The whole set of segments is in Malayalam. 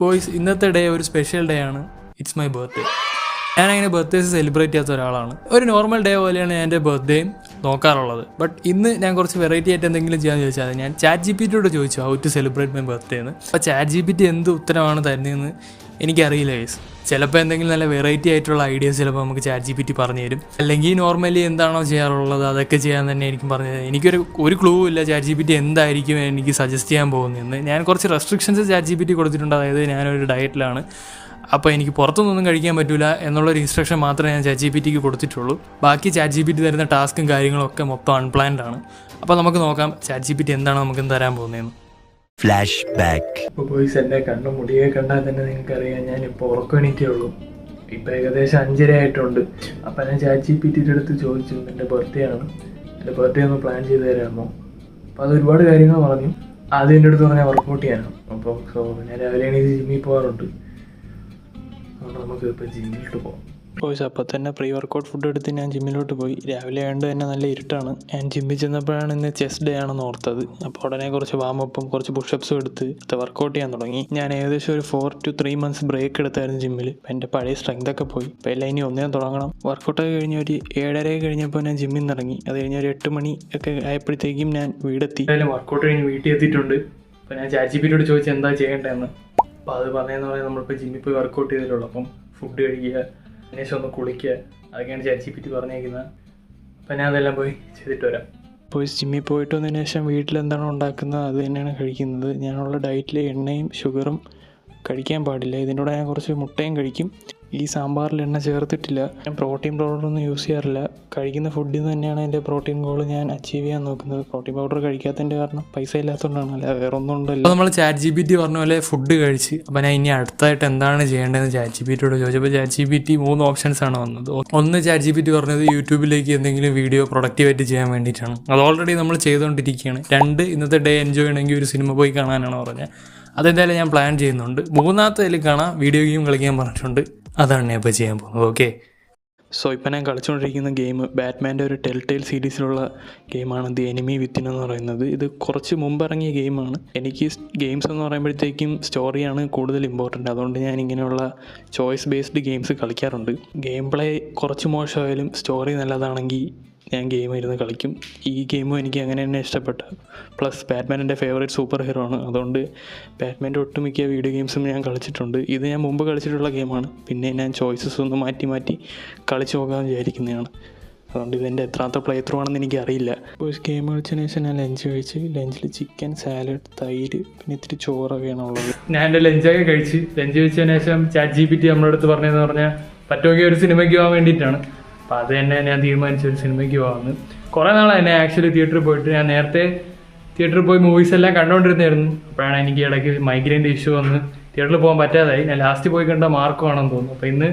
ബോയ്സ് ഇന്നത്തെ ഡേ ഒരു സ്പെഷ്യൽ ഡേ ആണ്. ഇറ്റ്സ് മൈ ബർത്ത്ഡേ ഞാനങ്ങനെ ബർത്ത്ഡേസ് സെലിബ്രേറ്റ് ചെയ്യാത്ത ഒരാളാണ്. ഒരു നോർമൽ ഡേ പോലെയാണ് ഞാൻ എന്റെ ബർത്ത്ഡേയും നോക്കാറുള്ളത്. ബട്ട് ഇന്ന് ഞാൻ കുറച്ച് വെറൈറ്റി ആയിട്ട് എന്തെങ്കിലും ചെയ്യാൻ ചോദിച്ചാൽ ഞാൻ ചാറ്റ് ജി പി ടിയോട് ചോദിച്ചു how to celebrate my birthday എന്ന്. അപ്പോൾ ചാറ്റ് ജി പി ടി എന്ത് ഉത്തരമാണ് തരുന്നതെന്ന് എനിക്കറിയില്ല ഗൈസ് ചിലപ്പോൾ എന്തെങ്കിലും നല്ല വെറൈറ്റി ആയിട്ടുള്ള ഐഡിയാസ് ചിലപ്പോൾ നമുക്ക് ചാറ്റ് ജി പി ടി പറഞ്ഞു തരും. അല്ലെങ്കിൽ നോർമലി എന്താണോ ചെയ്യാറുള്ളത് അതൊക്കെ ചെയ്യാൻ തന്നെ എനിക്ക് പറഞ്ഞു തരും. എനിക്കൊരു ഒരു ക്ലൂ ഇല്ല ചാറ്റ് ജി പി ടി എന്തായിരിക്കും എനിക്ക് സജസ്റ്റ് ചെയ്യാൻ പോകുന്നതെന്ന്. ഞാൻ കുറച്ച് restrictions chat G P T കൊടുത്തിട്ടുണ്ട്. അതായത് ഞാനൊരു ഡയറ്റിലാണ് അപ്പോൾ എനിക്ക് പുറത്തുനിന്നൊന്നും കഴിക്കാൻ പറ്റില്ല എന്നുള്ളൊരു ഇൻസ്ട്രക്ഷൻ മാത്രമേ ഞാൻ ചാറ്റ് ജി പി ടിക്ക് കൊടുത്തിട്ടുള്ളൂ. ബാക്കി ചാറ്റ് ജി പി ടി തരുന്ന ടാസ്കും കാര്യങ്ങളൊക്കെ മൊത്തം അൺപ്ലാൻഡ് ആണ്. അപ്പോൾ നമുക്ക് നോക്കാം ചാറ്റ് ജി പി ടി എന്താണ് നമുക്ക് തരാൻ പോകുന്നതെന്ന്. Flashback. ഇപ്പോൾ ബോയ്സ് എന്റെ കണ്ണും മുടിയെ കണ്ടാൽ തന്നെ നിങ്ങൾക്കറിയാം ഞാൻ ഇപ്പോൾ ഉറക്കണിറ്റേ ഉള്ളൂ. ഇപ്പോൾ ഏകദേശം അഞ്ചര ആയിട്ടുണ്ട്. അപ്പം ഞാൻ ചാറ്റ് ജി പി ടിയുടെ അടുത്ത് ചോദിച്ചു എന്റെ ബർത്ത്ഡേ ആണ്. എന്റെ ബർത്ത്ഡേ ഒന്ന് പ്ലാൻ ചെയ്ത് തരാമോ? അപ്പോൾ അത് ഒരുപാട് കാര്യങ്ങൾ പറഞ്ഞു. ആദ്യം എന്റെ അടുത്ത് പറഞ്ഞാൽ വർക്കൗട്ട് ചെയ്യാനാണ്. അപ്പോൾ സോ ഞാൻ രാവിലെ എണീറ്റ് ജിമ്മിൽ പോകാറുണ്ട്. അതുകൊണ്ട് നമുക്ക് ഇപ്പോൾ ജിമ്മിലോട്ട് പോകാം ബോയ്സ് അപ്പോൾ തന്നെ പ്രീ വർക്കൗട്ട് ഫുഡ് എടുത്ത് ഞാൻ ജിമ്മിലോട്ട് പോയി. രാവിലെ ആയതുകൊണ്ട് തന്നെ നല്ല ഇരുട്ടാണ്. ഞാൻ ജിമ്മിൽ ചെന്നപ്പോഴാണ് ഇന്ന് ചെസ്റ്റ് ഡേ ആണെന്ന് ഓർത്തത്. അപ്പോൾ ഉടനെ കുറച്ച് വാമപ്പും കുറച്ച് പുഷപ്സും എടുത്ത് വർക്കൗട്ട് ചെയ്യാൻ തുടങ്ങി. ഞാൻ ഏകദേശം ഒരു four two three months break എടുത്തായിരുന്നു ജിമ്മിൽ എന്റെ പഴയ സ്ട്രെങ്ത് ഒക്കെ പോയി. അപ്പോൾ എല്ലാം ഇനി ഒന്നേ തുടങ്ങണം. വർക്കൗട്ടൊക്കെ കഴിഞ്ഞ ഒരു ഏഴര കഴിഞ്ഞപ്പോൾ ഞാൻ ജിമ്മിൽ നിന്ന് ഇറങ്ങി. അത് കഴിഞ്ഞ് ഒരു എട്ട് മണി ഒക്കെ ആയപ്പോഴത്തേക്കും ഞാൻ വീടെത്തി. വർക്കൗട്ട് കഴിഞ്ഞ് വീട്ടിൽ എത്തിയിട്ടുണ്ട്. അപ്പോൾ ഞാൻ ചാറ്റ് ജി പിന്നോട് ചോദിച്ചു എന്താ ചെയ്യേണ്ടതെന്ന്? അപ്പോൾ അത് പറഞ്ഞതെന്ന് പറഞ്ഞാൽ നമ്മളിപ്പോൾ ജിമ്മിൽ പോയി വർക്കൗട്ട് ചെയ്തിട്ടുള്ളൂ അപ്പം ഫുഡ് കഴിക്കുക അതിനുശേഷം ഒന്ന് കുളിക്കുക അതൊക്കെയാണ് ചാറ്റ് പറ്റി പറഞ്ഞേക്കുന്നത് അപ്പം ഞാൻ അതെല്ലാം പോയി ചെയ്തിട്ട് വരാം. പോയി ജിമ്മിൽ പോയിട്ട് വന്നതിന് ശേഷം വീട്ടിൽ എന്താണോ ഉണ്ടാക്കുന്നത് അത് തന്നെയാണ് കഴിക്കുന്നത്. ഞാനുള്ള ഡയറ്റിൽ എണ്ണയും ഷുഗറും കഴിക്കാൻ പാടില്ല. ഇതിന്റെ കൂടെ ഞാൻ കുറച്ച് മുട്ടയും കഴിക്കും. ഈ സാമ്പാറിൽ എണ്ണ ചേർത്തിട്ടില്ല. ഞാൻ പ്രോട്ടീൻ പൗഡർ ഒന്നും യൂസ് ചെയ്യാറില്ല. കഴിക്കുന്ന ഫുഡിൽ നിന്ന് തന്നെയാണ് എന്റെ പ്രോട്ടീൻ ഗോൾ ഞാൻ അച്ചീവ് ചെയ്യാൻ നോക്കുന്നത്. പ്രോട്ടീൻ പൗഡർ കഴിക്കാത്തതിന്റെ കാരണം പൈസ ഇല്ലാത്തതുകൊണ്ടാണ്. അല്ല വേറെ ഒന്നും ഉണ്ടല്ലോ. നമ്മൾ ചാറ്റ് ജി പി ടി പറഞ്ഞ പോലെ ഫുഡ് കഴിച്ച്. അപ്പോൾ ഞാൻ ഇനി അടുത്തായിട്ട് എന്താണ് ചെയ്യേണ്ടതെന്ന് ചാറ്റ് ജി പി ടിയോട് ചോദിച്ചപ്പോൾ ചാറ്റ് ജി പി ടി മൂന്ന് ഓപ്ഷൻസ് ആണ് വന്നത്. ഒന്ന് ചാറ്റ് ജി പി ടി പറഞ്ഞത് യൂട്യൂബിലേക്ക് എന്തെങ്കിലും വീഡിയോ പ്രൊഡക്റ്റീവായിട്ട് ചെയ്യാൻ വേണ്ടിയിട്ടാണ്. അത് ഓൾറെഡി നമ്മൾ ചെയ്തുകൊണ്ടിരിക്കുകയാണ് രണ്ട് ഇന്നത്തെ ഡേ എൻജോയ് ചെയ്യണമെങ്കിൽ ഒരു സിനിമ പോയി കാണാനാണ് പറഞ്ഞത്. അതെന്തായാലും ഞാൻ പ്ലാൻ ചെയ്യുന്നുണ്ട്. മൂന്നാമത്തേതിൽ കാണാം. വീഡിയോ ഗെയിം കളിക്കാൻ പറഞ്ഞിട്ടുണ്ട്. അതാണ് ഞാൻ ഇപ്പോൾ ചെയ്യാൻ പോകുന്നത്. ഓക്കെ സോ ഇപ്പം ഞാൻ കളിച്ചുകൊണ്ടിരിക്കുന്ന ഗെയിം ബാറ്റ്മാന്റെ ഒരു ടെൽ ടെയിൽ സീരീസിലുള്ള ഗെയിമാണ് ദി എനിമി വിത്തിൻ എന്ന് പറയുന്നത്. ഇത് കുറച്ച് മുമ്പ് ഇറങ്ങിയ ഗെയിമാണ് എനിക്ക് ഗെയിംസ് എന്ന് പറയുമ്പോഴത്തേക്കും സ്റ്റോറിയാണ് കൂടുതൽ ഇമ്പോർട്ടന്റ് അതുകൊണ്ട് ഞാൻ ഇങ്ങനെയുള്ള ചോയ്സ് ബേസ്ഡ് ഗെയിംസ് കളിക്കാറുണ്ട്. ഗെയിം പ്ലേ കുറച്ച് മോശമായാലും സ്റ്റോറി നല്ലതാണെങ്കിൽ ഞാൻ ഗെയിം ഇരുന്ന് കളിക്കും. ഈ ഗെയിമും എനിക്ക് അങ്ങനെ തന്നെ ഇഷ്ടപ്പെട്ട. പ്ലസ് ബാറ്റ്മാൻ എന്റെ ഫേവറേറ്റ് സൂപ്പർ ഹീറോ ആണ്. അതുകൊണ്ട് ബാറ്റ്മാന്റെ ഒട്ടുമിക്ക വീഡിയോ ഗെയിംസും ഞാൻ കളിച്ചിട്ടുണ്ട്. ഇത് ഞാൻ മുമ്പ് കളിച്ചിട്ടുള്ള ഗെയിമാണ് പിന്നെ ഞാൻ ചോയ്സസ് ഒന്ന് മാറ്റി മാറ്റി കളിച്ച് നോക്കാമെന്ന് വിചാരിക്കുന്നതാണ്. അതുകൊണ്ട് ഇതെന്റെ എത്രാമത്തെ പ്ലേ ത്രൂ ആണെന്ന് എനിക്ക് അറിയില്ല. ഒരു ഗെയിം കളിച്ചതിന് ശേഷം ഞാൻ ലഞ്ച് കഴിച്ച് ലഞ്ചിൽ ചിക്കൻ സാലഡ് തൈര് പിന്നെ ഇത്തിരി ചോറൊക്കെയാണ് ഉള്ളത്. ഞാൻ എന്റെ ലഞ്ചൊക്കെ കഴിച്ച് ലഞ്ച് കഴിച്ചതിന് ശേഷം ചാറ്റ് ജി പി ടി നമ്മുടെ അടുത്ത് പറഞ്ഞതെന്ന് പറഞ്ഞാൽ പറ്റുമെങ്കിൽ ഒരു സിനിമയ്ക്ക് പോകാൻ വേണ്ടിയിട്ടാണ്. അപ്പോൾ അത് തന്നെ ഞാൻ തീരുമാനിച്ച ഒരു സിനിമയ്ക്ക് പോകാമെന്ന് കുറേ നാളാണ് എന്നെ ആക്ച്വലി തിയേറ്ററിൽ പോയിട്ട്. ഞാൻ നേരത്തെ തിയേറ്ററിൽ പോയി മൂവീസ് എല്ലാം കണ്ടുകൊണ്ടിരുന്നായിരുന്നു അപ്പോഴാണ് എനിക്ക് ഇടയ്ക്ക് മൈഗ്രൈന്റെ ഇഷ്യൂ വന്ന് തിയേറ്ററിൽ പോകാൻ പറ്റാതായി. ഞാൻ ലാസ്റ്റ് പോയി കണ്ട മാർക്കും ആണെന്ന് തോന്നുന്നു. അപ്പോൾ ഇന്ന്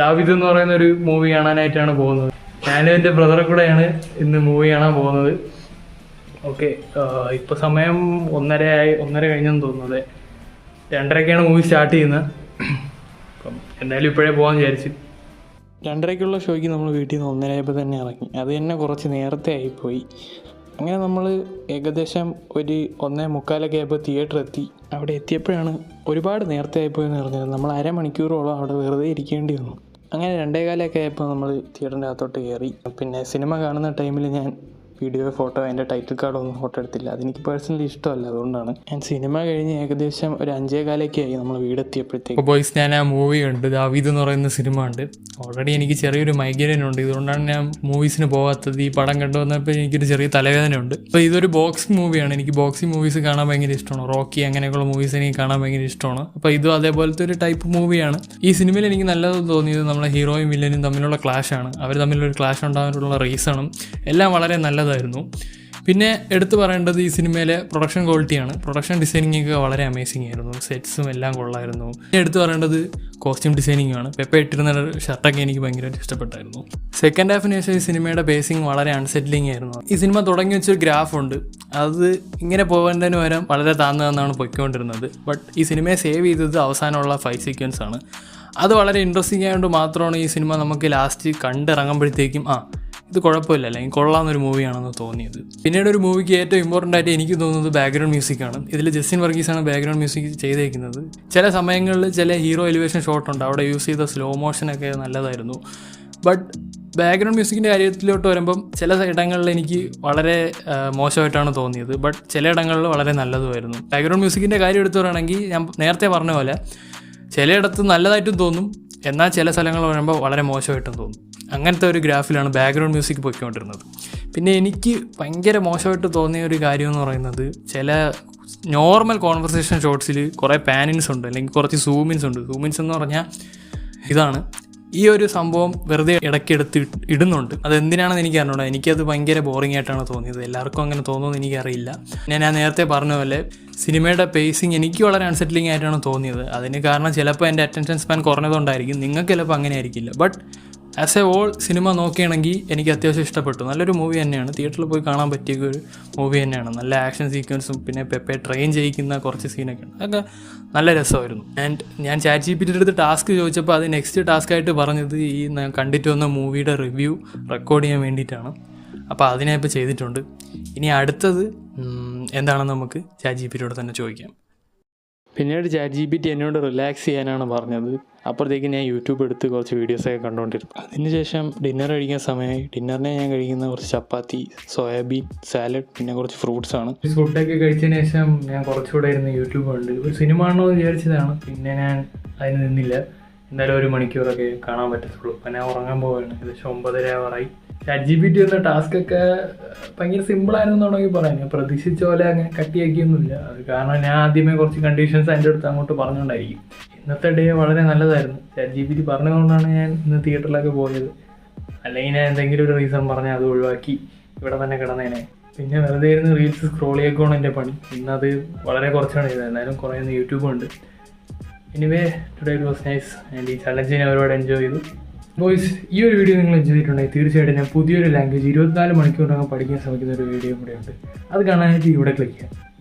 ദാവിദ് എന്ന് പറയുന്ന ഒരു മൂവി കാണാനായിട്ടാണ് പോകുന്നത്. ഞാനും എന്റെ ബ്രദറെ കൂടെയാണ് ഇന്ന് മൂവി കാണാൻ പോകുന്നത്. ഓക്കെ ഇപ്പോൾ സമയം ഒന്നര ആയി ഒന്നര കഴിഞ്ഞെന്ന് തോന്നുന്നത് രണ്ടരയ്ക്കാണ് മൂവി സ്റ്റാർട്ട് ചെയ്യുന്നത്. അപ്പം എന്തായാലും ഇപ്പോഴേ പോകാൻ വിചാരിച്ചു. രണ്ടരയ്ക്കുള്ള ഷോയ്ക്ക് നമ്മൾ വീട്ടിൽ നിന്ന് ഒന്നരയായപ്പോൾ തന്നെ ഇറങ്ങി. അത് തന്നെ കുറച്ച് നേരത്തെ ആയിപ്പോയി. അങ്ങനെ നമ്മൾ ഏകദേശം ഒരു ഒന്നേ മുക്കാലൊക്കെ ആയപ്പോൾ തിയേറ്റർ എത്തി. അവിടെ എത്തിയപ്പോഴാണ് ഒരുപാട് നേരത്തെ ആയിപ്പോയി എന്ന് പറഞ്ഞത് നമ്മൾ അരമണിക്കൂറോളം അവിടെ വെറുതെ ഇരിക്കേണ്ടി വന്നു. അങ്ങനെ രണ്ടേകാലൊക്കെ ആയപ്പോൾ നമ്മൾ തിയേറ്ററിന്റെ അകത്തോട്ട് കയറി. പിന്നെ സിനിമ കാണുന്ന ടൈമിൽ ഞാൻ വീഡിയോ ഫോട്ടോ അതിന്റെ ടൈറ്റിൽ കാർഡോ ഒന്നും ഫോട്ടോ എടുത്തില്ല. അതെനിക്ക് പേഴ്സണലി ഇഷ്ടമല്ല അതുകൊണ്ടാണ്. ഞാൻ സിനിമ കഴിഞ്ഞ് ഏകദേശം ഒരു അഞ്ചേ കാലൊക്കെ ആയി നമ്മൾ വീടെത്തിയപ്പോഴത്തേക്ക്. ബോയ്സ് ഞാൻ ആ മൂവി ഉണ്ട് ദാവീദ് എന്ന് പറയുന്ന സിനിമ ഉണ്ട് ഓൾറെഡി എനിക്ക് ചെറിയൊരു മൈഗ്രൈൻ ഉണ്ട് ഇതുകൊണ്ടാണ് ഞാൻ മൂവീസിന് പോകാത്തത് ഈ പടം കണ്ടുവന്നപ്പോൾ എനിക്കൊരു ചെറിയ തലവേദന ഉണ്ട് അപ്പോൾ ഇതൊരു ബോക്സിംഗ് മൂവിയാണ് എനിക്ക് ബോക്സിംഗ് മൂവീസ് കാണാൻ ഭയങ്കര ഇഷ്ടമാണ്. റോക്കി അങ്ങനെയൊക്കെയുള്ള മൂവീസ് എനിക്ക് കാണാൻ ഭയങ്കര ഇഷ്ടമാണ്. അപ്പോൾ ഇതും അതേപോലത്തെ ഒരു ടൈപ്പ് മൂവിയാണ് ഈ സിനിമയിൽ എനിക്ക് നല്ലത് തോന്നിയത് നമ്മളെ ഹീറോയും വില്ലനും തമ്മിലുള്ള ക്ലാഷാണ് അവർ തമ്മിലൊരു ക്ലാഷ് ഉണ്ടാകാനുള്ള റീസണും എല്ലാം വളരെ നല്ലതായിരുന്നു പിന്നെ എടുത്തു പറയേണ്ടത് ഈ സിനിമയിലെ പ്രൊഡക്ഷൻ ക്വാളിറ്റിയാണ് പ്രൊഡക്ഷൻ ഡിസൈനിങ് ഒക്കെ വളരെ അമേസിംഗ് ആയിരുന്നു. സെറ്റ്സും എല്ലാം കൊള്ളായിരുന്നു. പിന്നെ എടുത്തു പറയേണ്ടത് കോസ്റ്റ്യൂം ഡിസൈനിങ് ആണ്. പെപ്പ ഇട്ടിരുന്ന ഷർട്ടൊക്കെ എനിക്ക് ഭയങ്കരമായിട്ട് ഇഷ്ടപ്പെട്ടായിരുന്നു. സെക്കൻഡ് ഹാഫിന് ശേഷം ഈ സിനിമയുടെ ബേസിങ് വളരെ അൺസെറ്റിലിംഗ് ആയിരുന്നു. ഈ സിനിമ തുടങ്ങി വെച്ചൊരു ഗ്രാഫ് ഉണ്ട്. അത് ഇങ്ങനെ പോകേണ്ടതിന് പകരം വളരെ താന്നതെന്നാണ് പൊയ്ക്കൊണ്ടിരുന്നത്. ബട്ട് ഈ സിനിമയെ സേവ് ചെയ്തത് അവസാനമുള്ള ഫൈവ് സീക്വൻസ് ആണ്. അത് വളരെ ഇൻട്രസ്റ്റിംഗ് ആയതുകൊണ്ട് മാത്രമാണ് ഈ സിനിമ നമുക്ക് ലാസ്റ്റ് കണ്ടിറങ്ങുമ്പോഴത്തേക്കും ആ ഇത് കുഴപ്പമില്ല. അല്ലെങ്കിൽ കൊള്ളാവുന്നൊരു മൂവിയാണെന്ന് തോന്നിയത്. പിന്നീട് ഒരു മൂവിക്ക് ഏറ്റവും ഇമ്പോർട്ടന്റ് ആയിട്ട് എനിക്ക് തോന്നുന്നത് ബാക്ക്ഗ്രൗണ്ട് മ്യൂസിക്കാണ് ഇതിൽ ജസ്റ്റിൻ വർഗീസാണ് ബാക്ക്ഗ്രൗണ്ട് മ്യൂസിക് ചെയ്തേക്കുന്നത്. ചില സമയങ്ങളിൽ ചില ഹീറോ എലിവേഷൻ ഷോട്ട് ഉണ്ട്. അവിടെ യൂസ് ചെയ്ത സ്ലോ മോഷനൊക്കെ നല്ലതായിരുന്നു. ബട്ട് ബാക്ക്ഗ്രൗണ്ട് മ്യൂസിക്കിന്റെ കാര്യത്തിലോട്ട് വരുമ്പം ചില ഇടങ്ങളിൽ എനിക്ക് വളരെ മോശമായിട്ടാണ് തോന്നിയത്. ബട്ട് ചില ഇടങ്ങളിൽ വളരെ നല്ലതുമായിരുന്നു. ബാക്ക്ഗ്രൗണ്ട് മ്യൂസിക്കിന്റെ കാര്യം എടുത്തു പറയുകയാണെങ്കിൽ ഞാൻ നേരത്തെ പറഞ്ഞ പോലെ ചിലയിടത്ത് നല്ലതായിട്ടും തോന്നും. എന്നാൽ ചില സ്ഥലങ്ങൾ വരുമ്പോൾ വളരെ മോശമായിട്ടും തോന്നും. അങ്ങനത്തെ ഒരു ഗ്രാഫിലാണ് ബാക്ക്ഗ്രൗണ്ട് മ്യൂസിക് പോയിക്കൊണ്ടിരുന്നത്. പിന്നെ എനിക്ക് ഭയങ്കര മോശമായിട്ട് തോന്നിയ ഒരു കാര്യം എന്ന് പറയുന്നത് ചില നോർമൽ കോൺവെർസേഷൻ ഷോട്ട്സിൽ കുറേ പാനിൻസ് ഉണ്ട് അല്ലെങ്കിൽ കുറച്ച് സൂമിൻസ് ഉണ്ട്. സൂമിൻസ് എന്ന് പറഞ്ഞാൽ ഇതാണ്. ഈ ഒരു സംഭവം വെറുതെ ഇടയ്ക്കെടുത്ത് ഇടുന്നുണ്ട്. അത് എന്തിനാണെന്ന് എനിക്ക് അറിഞ്ഞൂടാ. എനിക്കത് ഭയങ്കര ബോറിംഗ് ആയിട്ടാണ് തോന്നിയത്. എല്ലാവർക്കും അങ്ങനെ തോന്നുമെന്ന് എനിക്കറിയില്ല. ഞാൻ നേരത്തെ പറഞ്ഞ പോലെ സിനിമയുടെ പേസിങ് എനിക്ക് വളരെ അൺസെറ്റിലിംഗ് ആയിട്ടാണ് തോന്നിയത്. അതിന് കാരണം ചിലപ്പോൾ എന്റെ അറ്റൻഷൻ സ്പാൻ കുറഞ്ഞതുകൊണ്ടായിരിക്കും. നിങ്ങൾക്ക് ചിലപ്പോൾ അങ്ങനെ ആയിരിക്കില്ല. But as a whole cinema നോക്കുകയാണെങ്കിൽ എനിക്ക് അത്യാവശ്യം ഇഷ്ടപ്പെട്ടു. നല്ലൊരു മൂവി തന്നെയാണ്. തിയേറ്ററിൽ പോയി കാണാൻ പറ്റിയ ഒരു മൂവി തന്നെയാണ്. നല്ല ആക്ഷൻ സീക്വൻസും പിന്നെ പെപ്പെ ട്രെയിൻ ചെയ്യിക്കുന്ന കുറച്ച് സീനൊക്കെ ഉണ്ട്. അതൊക്കെ നല്ല രസമായിരുന്നു. ആൻഡ് ഞാൻ ചാറ്റ് ജി പിയുടെ അടുത്ത് ടാസ്ക് ചോദിച്ചപ്പോൾ അത് നെക്സ്റ്റ് ടാസ്ക് ആയിട്ട് പറഞ്ഞത് ഈ കണ്ടിട്ട് വന്ന മൂവിയുടെ റിവ്യൂ റെക്കോർഡ് ചെയ്യാൻ വേണ്ടിയിട്ടാണ്. അപ്പോൾ അതിനെ ഇപ്പോൾ ചെയ്തിട്ടുണ്ട്. ഇനി അടുത്തത് എന്താണെന്ന് നമുക്ക് ചാറ്റ് ജി പിയോട് തന്നെ ചോദിക്കാം. പിന്നീട് ചാറ്റ് ജി പി ടി എന്നോട് റിലാക്സ് ചെയ്യാനാണ് പറഞ്ഞത്. അപ്പോഴത്തേക്ക് ഞാൻ യൂട്യൂബ് എടുത്ത് കുറച്ച് വീഡിയോസൊക്കെ കണ്ടുകൊണ്ടിരുന്നു. അതിനുശേഷം ഡിന്നർ കഴിക്കുന്ന സമയമായി. ഡിന്നറിനെ ഞാൻ കഴിക്കുന്ന കുറച്ച് ചപ്പാത്തി സോയാബീൻ സാലഡ് പിന്നെ കുറച്ച് ഫ്രൂട്ട്സ് ആണ്. ഫുഡൊക്കെ കഴിച്ചതിന് ശേഷം ഞാൻ കുറച്ചുകൂടെ ഇരുന്ന് യൂട്യൂബ് കണ്ട്. ഒരു സിനിമ ആണോ എന്ന് വിചാരിച്ചതാണ്. പിന്നെ ഞാൻ അതിന് നിന്നില്ല. എന്തായാലും ഒരു മണിക്കൂറൊക്കെ കാണാൻ പറ്റത്തുള്ളൂ. അപ്പം ഞാൻ ഉറങ്ങാൻ പോവുകയാണ് ഏകദേശം ഒമ്പതര ആവറായി ചാറ്റ് ജി പി ടി വന്ന ടാസ്ക് ഒക്കെ ഭയങ്കര സിമ്പിൾ ആയിരുന്നു വേണമെങ്കിൽ പറയാം. ഞാൻ പ്രതീക്ഷിച്ച പോലെ അങ്ങനെ കട്ടിയാക്കിയൊന്നുമില്ല. അത് കാരണം ഞാൻ ആദ്യമേ കുറച്ച് കണ്ടീഷൻസ് അതിന്റെ അടുത്ത് അങ്ങോട്ട് പറഞ്ഞുകൊണ്ടായിരിക്കും. ഇന്നത്തെ ഡേ വളരെ നല്ലതായിരുന്നു. ചാറ്റ് ജി പി ടി പറഞ്ഞതുകൊണ്ടാണ് ഞാൻ ഇന്ന് തിയേറ്ററിലൊക്കെ പോയത്. അല്ലെങ്കിൽ ഞാൻ എന്തെങ്കിലും ഒരു റീസൺ പറഞ്ഞാൽ അത് ഒഴിവാക്കി ഇവിടെ തന്നെ കിടന്നേനെ. പിന്നെ വെറുതെ ഇരുന്ന് റീൽസ് സ്ക്രോൾ ചെയ്യേക്കാണ് എന്റെ പണി. ഇന്നത് വളരെ കുറച്ചാണ് ചെയ്തത്. എന്നാലും കുറേ യൂട്യൂബുണ്ട് anyway today it was nice and ഈ ചലഞ്ച് ഞാൻ ഒരുപാട് എൻജോയ് ചെയ്തു. ബോയ്സ് ഈ ഒരു വീഡിയോ നിങ്ങൾ എൻജോയ് ചെയ്തിട്ടുണ്ടെങ്കിൽ തീർച്ചയായിട്ടും ഞാൻ പുതിയൊരു ലാംഗ്വേജ് ഇരുപത്തിനാല് മണിക്കൂറിനകം പഠിക്കാൻ ശ്രമിക്കുന്ന ഒരു വീഡിയോ കൂടെ ഉണ്ട്. അത് കാണാനായിട്ട് ഇവിടെ ക്ലിക്ക് ചെയ്യാം.